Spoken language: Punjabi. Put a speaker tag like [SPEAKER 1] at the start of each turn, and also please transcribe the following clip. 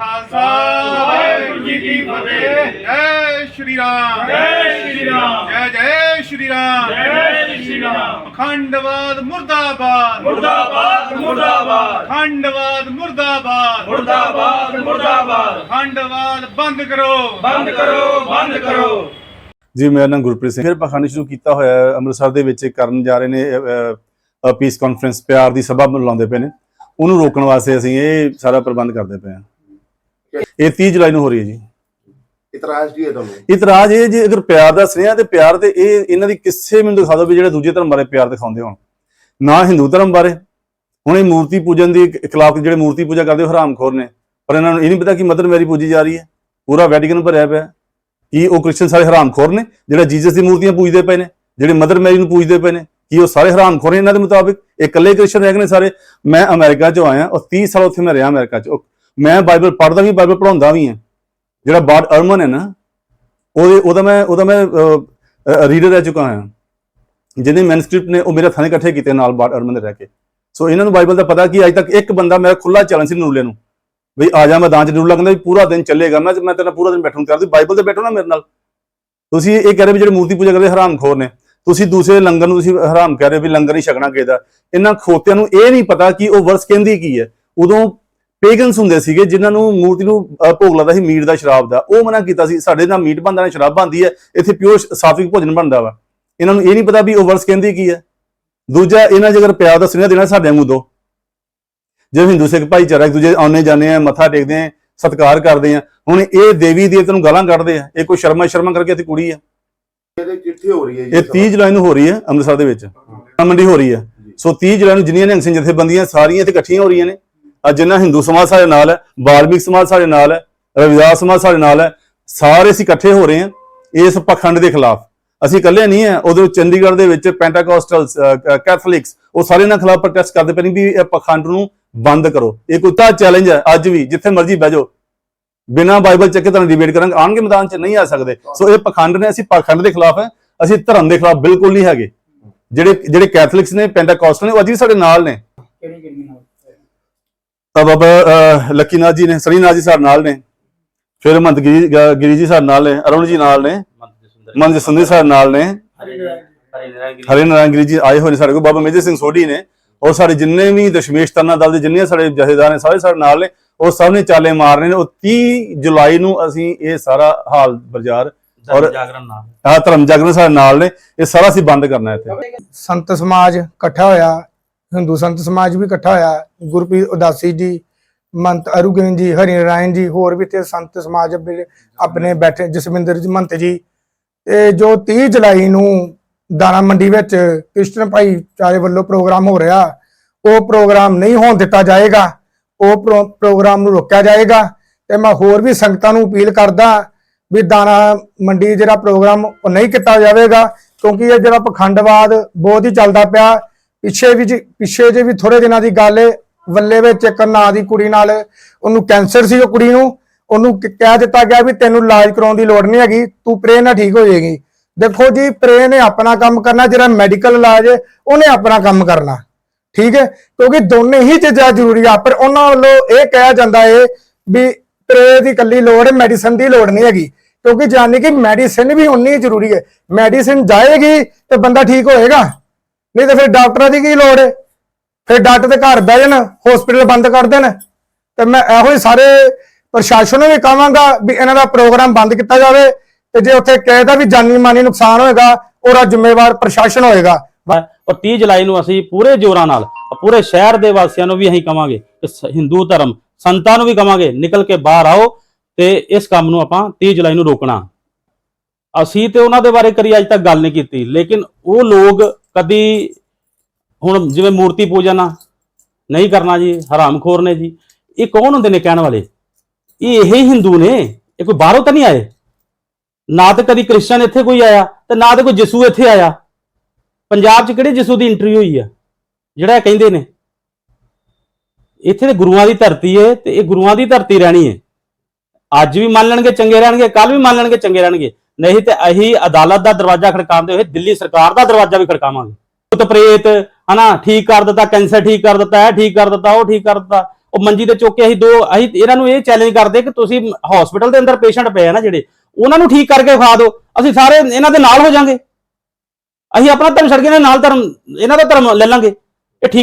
[SPEAKER 1] ਖਾਲਸਾ। ਵਾਹਿਗੁਰੂ ਜੀ ਕੀ ਫਤਿਹ। ਜੈ ਸ਼੍ਰੀ ਰਾਮ।
[SPEAKER 2] ਜੈ ਸ਼੍ਰੀ ਰਾਮ।
[SPEAKER 1] ਜੈ ਜੈ ਸ਼੍ਰੀ ਰਾਮ।
[SPEAKER 2] ਜੈ ਸ਼੍ਰੀ ਰਾਮ।
[SPEAKER 1] ਅਖੰਡਵਾਦ ਮੁਰਦਾਬਾਦ।
[SPEAKER 2] ਮੁਰਦਾਬਾਦ ਮੁਰਦਾਬਾਦ।
[SPEAKER 1] ਅਖੰਡਵਾਦ ਮੁਰਦਾਬਾਦ।
[SPEAKER 2] ਮੁਰਦਾਬਾਦ ਮੁਰਦਾਬਾਦ।
[SPEAKER 1] ਅਖੰਡਵਾਦ ਬੰਦ ਕਰੋ।
[SPEAKER 2] ਬੰਦ ਕਰੋ ਬੰਦ ਕਰੋ।
[SPEAKER 3] ਜੀ ਮੇਰਾ ਨਾਮ ਗੁਰਪ੍ਰੀਤ ਸਿੰਘ ਫਿਰ ਪਖੰਡ ਸ਼ੁਰੂ ਕੀਤਾ ਹੋਇਆ ਹੈ। ਅੰਮ੍ਰਿਤਸਰ ਦੇ ਵਿੱਚ ਕਰਨ ਜਾ ਰਹੇ ਨੇ ਪੀਸ ਕਾਨਫਰੰਸ ਪਿਆਰ ਦੀ ਸਭਾ ਬੁਲਾਉਂਦੇ ਪਏ ਨੇ। ਉਹਨੂੰ ਰੋਕਣ ਵਾਸਤੇ ਅਸੀਂ ਇਹ ਸਾਰਾ ਪ੍ਰਬੰਧ ਕਰਦੇ ਪਏ ਹਾਂ। ਇਹ 30 ਜੁਲਾਈ ਨੂੰ ਹੋ ਰਹੀ ਹੈ ਜੀ।
[SPEAKER 4] ਇਤਰਾਜ਼ ਕੀ ਹੈ ਤੁਹਾਨੂੰ?
[SPEAKER 3] ਇਤਰਾਜ਼ ਇਹ ਜੇ ਅਗਰ ਪਿਆਰ ਦਾ ਸੁਨੇਹਾ ਤੇ ਪਿਆਰ ਤੇ ਇਹ ਇਹਨਾਂ ਦੀ ਕਿਸੇ ਮੈਨੂੰ ਦਿਖਾ ਦਿਓ ਵੀ ਜਿਹੜੇ ਦੂਜੇ ਧਰਮ ਬਾਰੇ ਪਿਆਰ ਦਿਖਾਉਂਦੇ ਹੋਣ। ਨਾ ਹਿੰਦੂ ਧਰਮ ਬਾਰੇ। ਹੁਣ ਇਹ ਮੂਰਤੀ ਪੂਜਨ ਦੀ ਖਿਲਾਫ ਜਿਹੜੇ ਮੂਰਤੀ ਪੂਜਾ ਕਰਦੇ ਉਹ ਹਰਾਮਖੋਰ ਨੇ। ਪਰ ਇਹਨਾਂ ਨੂੰ ਇਹ ਨਹੀਂ ਪਤਾ ਕਿ ਮਦਰ ਮੈਰੀ ਪੂਜੀ ਜਾ ਰਹੀ ਹੈ। ਪੂਰਾ ਵੈਟੀਕਨ ਭਰਿਆ ਪਿਆ। ਕੀ ਉਹ ਕ੍ਰਿਸਚਨ ਸਾਰੇ ਹਰਾਮਖੋਰ ਨੇ? ਜਿਹੜੇ ਜੀਸਸ ਦੀ ਮੂਰਤੀਆਂ ਪੂਜਦੇ ਪਏ ਨੇ ਜਿਹੜੇ ਮਦਰ ਮੈਰੀ ਨੂੰ ਪੂਜਦੇ ਪਏ ਨੇ ਕੀ ਉਹ ਸਾਰੇ ਹਰਾਮਖੋਰ ਨੇ ਇਹਨਾਂ ਦੇ ਮੁਤਾਬਿਕ? ਇਹ ਇਕੱਲੇ ਕ੍ਰਿਸਚਨ ਰਹਿ ਗਏ ਨੇ ਸਾਰੇ। ਮੈਂ ਅਮਰੀਕਾ 'ਚੋਂ ਆਇਆ ਔਰ 30 ਸਾਲ ਉੱਥੇ ਮੈਂ ਰਿਹਾ ਅਮਰੀਕਾ 'ਚ। ਉਹ- ਮੈਂ ਬਾਈਬਲ ਪੜ੍ਹਦਾ ਵੀ, ਬਾਈਬਲ ਪੜਾਉਂਦਾ ਵੀ ਹਾਂ। ਜਿਹੜਾ ਬਾਡ ਅਰਮਨ ਹੈ ਨਾ, ਉਹਦੇ, ਉਹਦਾ ਮੈਂ ਉਹਦਾ ਮੈਂ ਰੀਡਰ ਰਹਿ ਚੁੱਕਾ ਹਾਂ। ਜਿਹਨੇ ਮੈਨੂਸਕ੍ਰਿਪਟ ਨੇ, ਉਹ ਮੇਰੇ ਹੱਥਾਂ ਇਕੱਠੇ ਕੀਤੇ ਨਾਲ ਬਾਡ ਅਰਮਨ ਦੇ ਰਹਿ ਕੇ। ਸੋ ਇਹਨਾਂ ਨੂੰ ਬਾਈਬਲ ਦਾ ਪਤਾ ਕਿ ਅੱਜ ਤੱਕ ਇੱਕ ਬੰਦਾ ਮੇਰਾ ਖੁੱਲਾ ਚੈਲੰਜ ਸੀ ਨੂਲੇ ਨੂੰ। ਵੀ ਆ ਜਾ ਮੈਦਾਨ ਚ ਨੂਲਾ ਕਹਿੰਦਾ ਵੀ ਪੂਰਾ ਦਿਨ ਚੱਲੇਗਾ। ਮੈਂ ਮੈਂ ਤੇਰਾ ਪੂਰਾ ਦਿਨ ਬੈਠੂੰ ਕਰ ਬਾਈਬਲ ਤੇ ਬੈਠੋ ਨਾ ਮੇਰੇ ਨਾਲ। ਤੁਸੀਂ ਇਹ ਕਹਿ ਰਹੇ ਵੀ ਜਿਹੜੇ ਮੂਰਤੀ ਪੂਜਾ ਕਰਦੇ ਹਰਾਮਖੋਰ ਨੇ। ਤੁਸੀਂ ਦੂਸਰੇ ਲੰਗਰ ਨੂੰ ਤੁਸੀਂ ਹਰਾਮ ਕਹਿ ਰਹੇ ਹੋ ਵੀ ਲੰਗਰ ਨਹੀਂ ਛਕਣਾ ਚਾਹੀਦਾ ਇਹਨਾਂ ਖੋਤਿਆਂ ਨੂੰ ਇਹ ਨਹੀਂ ਪਤਾ ਕਿ ਉਹ ਵਰਸ ਕਹਿੰਦੀ ਕੀ ਹੈ। ਉਦੋਂ ਪੇਗਨਸ ਹੁੰਦੇ ਸੀਗੇ ਜਿਨ੍ਹਾਂ ਨੂੰ ਮੂਰਤੀ ਨੂੰ ਭੋਗ ਲੱਗਦਾ ਸੀ ਮੀਟ ਦਾ ਸ਼ਰਾਬ ਦਾ। ਉਹ ਮਨਾ ਕੀਤਾ ਸੀ ਸਾਡੇ ਨਾਲ ਮੀਟ ਬਣਦਾ ਨਾ ਸ਼ਰਾਬ ਬਣਦੀ ਹੈ ਇੱਥੇ ਪਿਓਰ ਸਾਤਵਿਕ ਭੋਜਨ ਬਣਦਾ ਵਾ। ਇਹਨਾਂ ਨੂੰ ਇਹ ਨਹੀਂ ਪਤਾ ਵੀ ਉਹ ਵਰਸ ਕਹਿੰਦੀ ਕੀ ਹੈ। ਦੂਜਾ ਇਹਨਾਂ ਜੇਕਰ ਪਿਆਰ ਦਾ ਸੁਨੇਹਾ ਦੇਣਾ ਸਾਡੇ ਵਾਂਗੂ ਦੋ। ਜੇ ਹਿੰਦੂ ਸਿੱਖ ਭਾਈਚਾਰਾ ਇੱਕ ਦੂਜੇ ਆਉਣੇ ਜਾਂਦੇ ਆ ਮੱਥਾ ਟੇਕਦੇ ਆ ਸਤਿਕਾਰ ਕਰਦੇ ਆ ਹੁਣ ਇਹ ਦੇਵੀ ਦੇਵਤਿਆਂ ਨੂੰ ਗਾਲਾਂ ਕੱਢਦੇ ਆ। ਇਹ ਕੋਈ ਸ਼ਰਮਾ ਸ਼ਰਮਾ ਕਰਕੇ ਇੱਥੇ ਕੁੜੀ ਆ।
[SPEAKER 4] ਇਹਦੇ ਕਿੱਥੇ ਹੋ ਰਹੀ ਹੈ ਜੀ
[SPEAKER 3] ਇਹ 30 ਜੁਲਾਈ ਨੂੰ ਹੋ ਰਹੀ ਹੈ ਅੰਮ੍ਰਿਤਸਰ ਦੇ ਵਿੱਚ। ਮੰਡੀ ਹੋ ਰਹੀ ਹੈ। ਸੋ 30 ਜੁਲਾਈ ਨੂੰ ਜਿੰਨੀਆਂ ਨਿਹੰਗ ਸਿੰਘ ਜਥੇਬੰਦੀਆਂ ਸਾਰੀਆਂ ਇੱਥੇ ਇਕੱਠੀਆਂ ਹੋ ਰਹੀਆਂ ਨੇ। ਅੱਜ ਜਿੰਨਾ ਹਿੰਦੂ ਸਮਾਜ ਸਾਡੇ ਨਾਲ ਹੈ ਬਾਲਮਿਕ ਸਮਾਜ ਸਾਡੇ ਨਾਲ ਹੈ, ਰਵਿਦਾਸ ਸਮਾਜ ਸਾਡੇ ਨਾਲ ਹੈ, ਸਾਰੇ ਅਸੀਂ ਇਕੱਠੇ ਹੋ ਰਹੇ ਹਾਂ ਇਸ ਪਖੰਡ ਦੇ ਖਿਲਾਫ। ਅਸੀਂ ਇਕੱਲੇ ਨਹੀਂ ਹੈ, ਉਹਦੇ ਚੰਡੀਗੜ੍ਹ ਦੇ ਵਿੱਚ ਪੈਂਟਾਕੋਸਟਲਸ ਕੈਥੋਲਿਕਸ ਉਹ ਸਾਰੇ ਇਹਨਾਂ ਖਿਲਾਫ ਪ੍ਰੋਟੈਸਟ ਕਰਦੇ ਪਏ ਨੇ ਵੀ ਇਹ ਪਖੰਡ ਨੂੰ ਬੰਦ ਕਰੋ। ਇਹ ਕੋਈ ਤਾਂ ਚੈਲੰਜ ਹੈ, ਅੱਜ ਵੀ, ਜਿੱਥੇ ਮਰਜ਼ੀ ਬਹਿ ਜਾਓ। ਬਿਨਾਂ ਬਾਈਬਲ ਚੱਕੇ ਤੁਹਾਨੂੰ ਡਿਬੇਟ ਕਰਾਂਗੇ ਆਣਗੇ ਮੈਦਾਨ 'ਚ, ਨਹੀਂ ਆ ਸਕਦੇ। ਸੋ ਇਹ ਪਖੰਡ ਨੇ, ਅਸੀਂ ਪਖੰਡ ਦੇ ਖਿਲਾਫ ਹੈ, ਅਸੀਂ ਧਰਮ ਦੇ ਖਿਲਾਫ ਬਿਲਕੁਲ ਨਹੀਂ ਹੈਗੇ। ਜਿਹੜੇ ਜਿਹੜੇ ਕੈਥੋਲਿਕਸ ਨੇ ਪੈਂਟਾਕੋਸਟਲ ਨੇ, ਉਹ ਅੱਜ ਵੀ ਸਾਡੇ ਨਾਲ ਨੇ? ਤਾਂ ਬਾਬਾ ਅਹ, ਲੱਕੀਨਾਥ ਜੀ ਨੇ ਸਰੀਨਾਥ ਜੀ ਸਾਡੇ ਨਾਲ ਨੇ ਫਿਰ ਮਹੰਤ ਗਿਰੀ ਜੀ ਸਾਡੇ ਨਾਲ ਨੇ ਅਰੁਣ ਜੀ ਨਾਲ ਨੇ ਮਨ ਜਸੰਦੀ ਸਾਡੇ ਨਾਲ ਨੇ ਹਰੇ ਨਾਰਾਇਣ ਗਿਰੀ ਜੀ ਆਏ ਹੋਏ ਨੇ ਸਾਡੇ ਕੋਲ ਬਾਬਾ ਮੇਜਰ ਸਿੰਘ ਸੋਢੀ ਨੇ ਔਰ ਸਾਡੇ ਜਿੰਨੇ ਵੀ ਦਸ਼ਮੇਸ਼ ਤਰਨਾ ਦਲ ਦੇ ਜਿੰਨੇ ਸਾਡੇ ਜਥੇਦਾਰ ਨੇ ਸਾਰੇ ਸਾਡੇ ਨਾਲ ਨੇ ਉਹ ਸਭ ਨੇ ਚਾਲੇ ਮਾਰਨੇ ਨੇ ਉਹ 30 ਜੁਲਾਈ ਨੂੰ ਅਸੀਂ ਇਹ ਸਾਰਾ ਹਾਲ ਬਾਜ਼ਾਰ ਔਰ
[SPEAKER 5] ਜਾਗਰਣ ਨਾਲ।
[SPEAKER 3] ਆਹ ਧਰਮ ਜਾਗਰਣ ਸਾਡੇ ਨਾਲ ਨੇ ਇਹ ਸਾਰਾ ਅਸੀਂ ਬੰਦ ਕਰਨਾ ਇੱਥੇ।
[SPEAKER 6] ਸੰਤ ਸਮਾਜ ਇਕੱਠਾ ਹੋਇਆ ਹਿੰਦੂ ਸੰਤ ਸਮਾਜ ਵੀ ਇਕੱਠਾ ਹੋਇਆ, ਗੁਰਪ੍ਰੀਤ ਉਦਾਸੀ ਜੀ, ਮੰਤ ਅਰੁਗਨ ਜੀ ਹਰੀ ਨਾਰਾਇਣ ਜੀ, ਹੋਰ ਵੀ ਤੇ ਸੰਤ ਸਮਾਜ ਆਪਣੇ- ਬੈਠੇ, ਜਸਵਿੰਦਰ ਜੀ, ਮੰਤ ਜੀ। ਤੇ ਜੋ 30 ਜੁਲਾਈ ਨੂੰ ਦਾਣਾ ਮੰਡੀ ਵਿੱਚ ਕ੍ਰਿਸਚਨ ਭਾਈਚਾਰੇ ਵੱਲੋਂ ਪ੍ਰੋਗਰਾਮ ਹੋ ਰਿਹਾ, ਉਹ ਪ੍ਰੋਗਰਾਮ ਨਹੀਂ ਹੋਣ ਦਿੱਤਾ ਜਾਏਗਾ, ਉਹ ਪ੍ਰੋ- ਪ੍ਰੋਗਰਾਮ ਨੂੰ ਰੋਕਿਆ ਜਾਏਗਾ। ਤੇ ਮੈਂ ਹੋਰ ਵੀ ਸੰਗਤਾਂ ਨੂੰ ਅਪੀਲ ਕਰਦਾ ਵੀ ਦਾਣਾ ਮੰਡੀ ਜਿਹੜਾ ਪ੍ਰੋਗਰਾਮ ਉਹ ਨਹੀਂ ਕੀਤਾ ਜਾਵੇਗਾ, ਕਿਉਂਕਿ ਇਹ ਜਿਹੜਾ ਪਖੰਡਵਾਦ ਬਹੁਤ ਹੀ ਚੱਲਦਾ ਪਿਆ ਪਿੱਛੇ ਵੀ ਜੀ- ਪਿੱਛੇ ਜੇ ਵੀ ਥੋੜੇ ਦਿਨਾਂ ਦੀ ਗੱਲ ਹੈ ਵੱਲੇ ਵਿੱਚ ਇੱਕ ਨਾਂ ਦੀ ਕੁੜੀ ਨਾਲ, ਉਹਨੂੰ ਕੈਂਸਰ ਸੀ ਉਹ ਕੁੜੀ ਨੂੰ, ਉਹਨੂੰ ਕਹਿ ਦਿੱਤਾ ਗਿਆ ਵੀ ਤੈਨੂੰ ਇਲਾਜ ਕਰਾਉਣ ਦੀ ਲੋੜ ਨਹੀਂ ਹੈਗੀ, ਤੂੰ ਪ੍ਰੇ ਨਾਲ ਠੀਕ ਹੋ ਜਾਏਗੀ। ਦੇਖੋ ਜੀ ਪ੍ਰੇ ਨੇ ਆਪਣਾ ਕੰਮ ਕਰਨਾ, ਜਿਹੜਾ ਮੈਡੀਕਲ ਇਲਾਜ ਹੈ ਉਹਨੇ ਆਪਣਾ ਕੰਮ ਕਰਨਾ। ਠੀਕ ਹੈ ਕਿਉਂਕਿ ਦੋਨੇ ਹੀ ਚੀਜ਼ਾਂ ਜ਼ਰੂਰੀ ਆ, ਪਰ ਉਹਨਾਂ ਵੱਲੋਂ ਇਹ ਕਿਹਾ ਜਾਂਦਾ ਹੈ ਵੀ ਪ੍ਰੇ ਦੀ ਕੱਲੀ ਲੋੜ ਹੈ ਮੈਡੀਸਨ ਦੀ ਲੋੜ ਨਹੀਂ ਹੈਗੀ। ਕਿਉਂਕਿ ਜਾਣੀ ਕਿ ਮੈਡੀਸਿਨ ਵੀ ਉਨੀ ਜ਼ਰੂਰੀ ਹੈ ਮੈਡੀਸਿਨ ਜਾਏਗੀ ਤੇ ਬੰਦਾ ਠੀਕ ਹੋਏਗਾ। ਨਹੀਂ ਤਾਂ ਫਿਰ ਡਾਕਟਰਾਂ ਦੀ ਕੀ ਲੋੜ ਹੈ ਫਿਰ ਡਾਕਟਰ ਦੇ ਘਰ ਬਹਿ ਜਾਣ ਹਸਪੀਟਲ ਬੰਦ ਕਰ ਦੇਣ। ਤੇ ਮੈਂ ਇਹੋ ਹੀ ਸਾਰੇ ਪ੍ਰਸ਼ਾਸਨ ਨੂੰ ਵੀ ਕਹਾਂਗਾ ਵੀ ਇਹਨਾਂ ਦਾ ਪ੍ਰੋਗਰਾਮ ਬੰਦ ਕੀਤਾ ਜਾਵੇ ਤੇ ਜੇ ਉੱਥੇ ਕਹਿਦਾ ਵੀ ਜਾਨੀ ਮਾਨੀ ਨੁਕਸਾਨ ਹੋਏਗਾ, ਉਹਦਾ ਜ਼ਿੰਮੇਵਾਰ ਪ੍ਰਸ਼ਾਸਨ ਹੋਏਗਾ।
[SPEAKER 5] ਔਰ 30 ਜੁਲਾਈ ਨੂੰ ਅਸੀਂ ਪੂਰੇ ਜੋਰਾਂ ਨਾਲ ਪੂਰੇ ਸ਼ਹਿਰ ਦੇ ਵਾਸੀਆਂ ਨੂੰ ਵੀ ਅਸੀਂ ਕਵਾਂਗੇ ਕਿ ਹਿੰਦੂ ਧਰਮ ਸੰਤਾਂ ਨੂੰ ਵੀ ਕਵਾਂਗੇ, ਨਿਕਲ ਕੇ ਬਾਹਰ ਆਓ ਤੇ ਇਸ ਕੰਮ ਨੂੰ ਆਪਾਂ 30 ਜੁਲਾਈ ਨੂੰ ਰੋਕਣਾ। ਅਸੀਂ ਤੇ ਉਹਨਾਂ ਦੇ ਬਾਰੇ ਕਰੀ ਅੱਜ ਤੱਕ ਗੱਲ ਨਹੀਂ ਕੀਤੀ, ਲੇਕਿਨ ਉਹ ਲੋਕ ਕਦੀ ਹੁਣ ਜਿਵੇਂ ਮੂਰਤੀ ਪੂਜਨ ਆ, ਨਹੀਂ ਕਰਨਾ ਜੀ, ਹਰਾਮਖੋਰ ਨੇ ਜੀ, ਇਹ ਕੌਣ ਹੁੰਦੇ ਨੇ ਕਹਿਣ ਵਾਲੇ? ਇਹ ਇਹ ਹਿੰਦੂ ਨੇ, ਇਹ ਕੋਈ ਬਾਹਰੋਂ ਤਾਂ ਨਹੀਂ ਆਏ? ਨਾ ਤਾਂ ਕਦੀ ਕ੍ਰਿਸਚਨ ਇੱਥੇ ਕੋਈ ਆਇਆ ਤੇ ਨਾ ਤਾਂ ਕੋਈ ਯਿਸੂ ਇੱਥੇ ਆਇਆ। ਪੰਜਾਬ 'ਚ ਕਿਹੜੇ ਯਿਸੂ ਦੀ ਇੰਟਰਵਿਊ ਹੋਈ ਆ? ਜਿਹੜਾ ਇਹ ਕਹਿੰਦੇ ਨੇ। ਇੱਥੇ ਤੇ ਗੁਰੂਆਂ ਦੀ ਧਰਤੀ ਏ ਤੇ ਇਹ ਗੁਰੂਆਂ ਦੀ ਧਰਤੀ ਰਹਿਣੀ ਏ। ਅੱਜ ਵੀ ਮੰਨ ਲੈਣਗੇ, ਚੰਗੇ ਰਹਿਣਗੇ ਕੱਲ ਵੀ ਮੰਨ ਲੈਣਗੇ, ਚੰਗੇ ਰਹਿਣਗੇ। ਨਹੀਂ ਤੇ ਅਸੀਂ ਅਦਾਲਤ ਦਾ ਦਰਵਾਜ਼ਾ ਖੜਕਾਉਂਦੇ ਹੋਏ ਦਿੱਲੀ ਸਰਕਾਰ ਦਾ ਦਰਵਾਜ਼ਾ ਵੀ ਖੜਕਾਵਾਂਗੇ। ਭੂਤ ਪ੍ਰੇਤ ਹਨਾ, ਠੀਕ ਕਰ ਦਿੱਤਾ ਕੈਂਸਰ ਠੀਕ ਕਰ ਦਿੱਤਾ, ਇਹ ਠੀਕ ਕਰ ਦਿੱਤਾ, ਉਹ ਠੀਕ ਕਰ ਦਿੱਤਾ, ਉਹ ਮੰਜੀ ਤੇ ਚੁੱਕ ਕੇ ਅਸੀਂ ਦੋ, ਅਸੀਂ ਇਹਨਾਂ ਨੂੰ ਇਹ ਚੈਲੰਜ ਕਰਦੇ ਕਿ ਤੁਸੀਂ ਹਸਪੀਟਲ ਦੇ ਅੰਦਰ ਪੇਸ਼ੈਂਟ ਪਏ ਆ ਨਾ ਜਿਹੜੇ, ਉਹਨਾਂ ਨੂੰ ਠੀਕ ਕਰਕੇ ਖਵਾ ਦਿਓ, ਅਸੀਂ ਸਾਰੇ ਇਹਨਾਂ ਦੇ ਨਾਲ ਹੋ ਜਾਾਂਗੇ। ਅਸੀਂ ਆਪਣਾ ਧਰਮ ਛੱਡ ਕੇ ਇਹਨਾਂ ਨਾਲ ਧਰਮ, ਇਹਨਾਂ ਦਾ ਧਰਮ ਲੈ ਲਾਂਗੇ, ਇਹ ਠੀਕ